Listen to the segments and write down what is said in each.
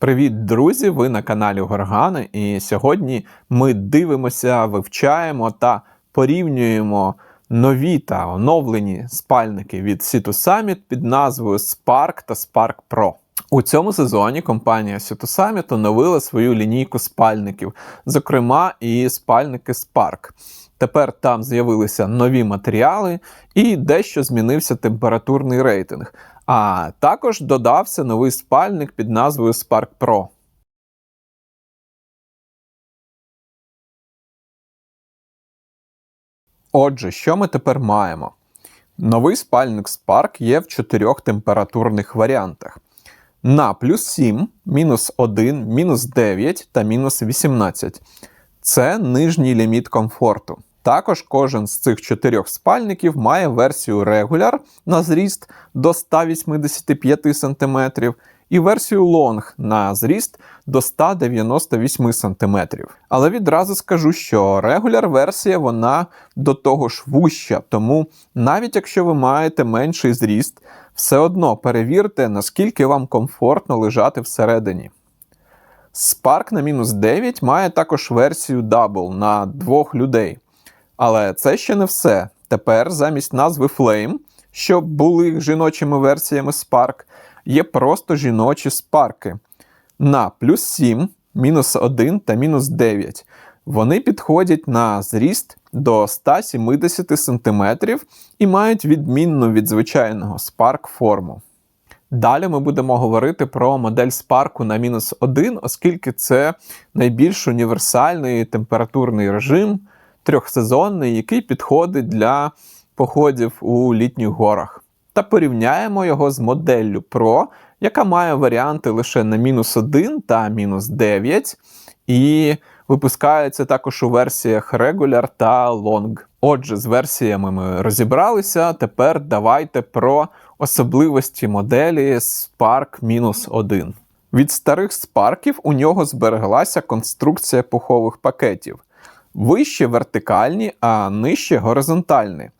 Привіт, друзі! Ви на каналі Горгани, і сьогодні ми дивимося, вивчаємо та порівнюємо нові та оновлені спальники від Situ Summit під назвою Spark та Spark Pro. У цьому сезоні компанія Situ Summit оновила свою лінійку спальників, зокрема і спальники Spark. Тепер там з'явилися нові матеріали і дещо змінився температурний рейтинг. А також додався новий спальник під назвою Spark Pro. Отже, що ми тепер маємо? Новий спальник Spark є в чотирьох температурних варіантах: на плюс 7, мінус 1, мінус 9 та мінус 18. Це нижній ліміт комфорту. Також кожен з цих чотирьох спальників має версію Regular на зріст до 185 см і версію Long на зріст до 198 см. Але відразу скажу, що Regular версія вона до того ж вуща, тому навіть якщо ви маєте менший зріст, все одно перевірте, наскільки вам комфортно лежати всередині. Spark на мінус 9 має також версію Double на двох людей. Але це ще не все. Тепер замість назви Flame, що були жіночими версіями Spark, є просто жіночі спарки на плюс 7, мінус 1 та мінус 9. Вони підходять на зріст до 170 см і мають відмінну від звичайного Spark форму. Далі ми будемо говорити про модель спарку на мінус 1, оскільки це найбільш універсальний температурний режим трьохсезонний, який підходить для походів у літніх горах. Та порівняємо його з моделлю Pro, яка має варіанти лише на мінус 1 та мінус 9, і випускається також у версіях Regular та Long. Отже, з версіями ми розібралися. Тепер давайте про особливості моделі Spark 1. Від старих спарків у нього збереглася конструкція пухових пакетів вище вертикальні, а нижче горизонтальні.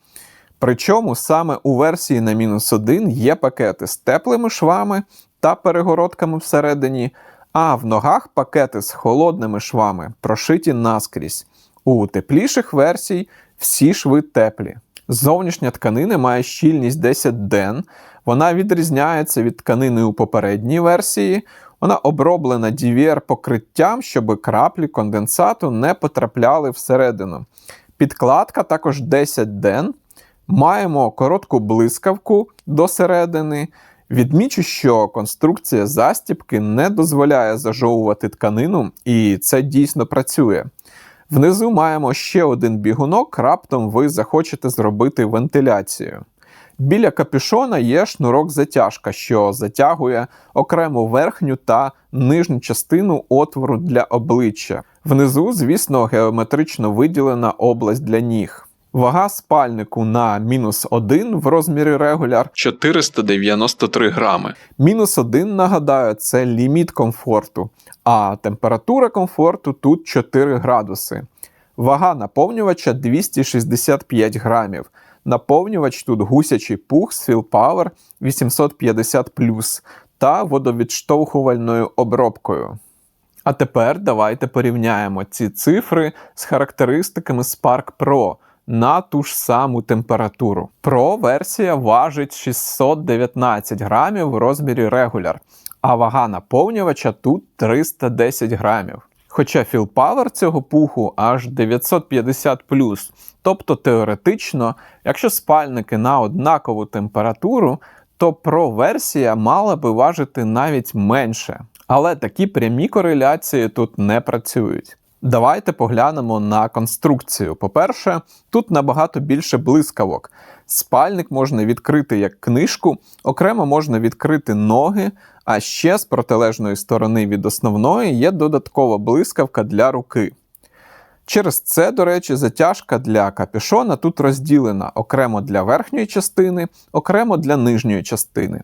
Причому саме у версії на мінус 1 є пакети з теплими швами та перегородками всередині, а в ногах пакети з холодними швами прошиті наскрізь. У тепліших версій всі шви теплі. Зовнішня тканина має щільність 10 ден, вона відрізняється від тканини у попередній версії. Вона оброблена DVR покриттям, щоб краплі конденсату не потрапляли всередину. Підкладка також 10 ден. Маємо коротку блискавку до середини. Відмічу, що конструкція застіпки не дозволяє зажовувати тканину, і це дійсно працює. Внизу маємо ще один бігунок, раптом ви захочете зробити вентиляцію. Біля капюшона є шнурок затяжка, що затягує окрему верхню та нижню частину отвору для обличчя. Внизу, звісно, геометрично виділена область для ніг. Вага спальнику на мінус 1 в розмірі регуляр 493 грами. Мінус 1, нагадаю, це ліміт комфорту, а температура комфорту тут 4 градуси. Вага наповнювача 265 грамів. Наповнювач тут гусячий пух з Power 850 та водовідштовхувальною обробкою. А тепер давайте порівняємо ці цифри з характеристиками Spark Pro на ту ж саму температуру. Pro версія важить 619 грамів в розмірі Regular, а вага наповнювача тут 310 грамів. Хоча філпавер цього пуху аж 950 Тобто теоретично, якщо спальники на однакову температуру, то Pro-версія мала би важити навіть менше. Але такі прямі кореляції тут не працюють. Давайте поглянемо на конструкцію. По-перше, тут набагато більше блискавок. Спальник можна відкрити як книжку, окремо можна відкрити ноги, а ще з протилежної сторони від основної є додаткова блискавка для руки. Через це, до речі, затяжка для капюшона тут розділена окремо для верхньої частини, окремо для нижньої частини.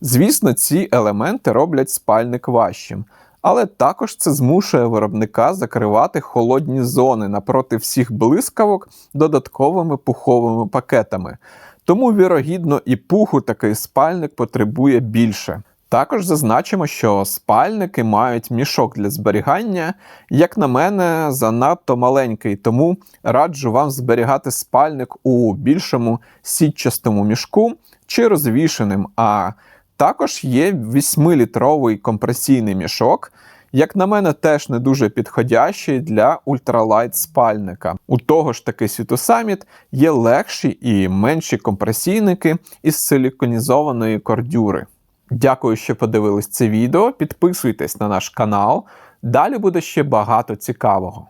Звісно, ці елементи роблять спальник важчим, але також це змушує виробника закривати холодні зони напроти всіх блискавок додатковими пуховими пакетами. Тому, вірогідно, і пуху такий спальник потребує більше. Також зазначимо, що спальники мають мішок для зберігання, як на мене, занадто маленький, тому раджу вам зберігати спальник у більшому сітчастому мішку чи розвішеним. А також є 8-літровий компресійний мішок. Як на мене, теж не дуже підходящий для ультралайт спальника. У того ж таки Світосаміт є легші і менші компресійники із силіконізованої кордюри. Дякую, що подивились це відео. Підписуйтесь на наш канал. Далі буде ще багато цікавого.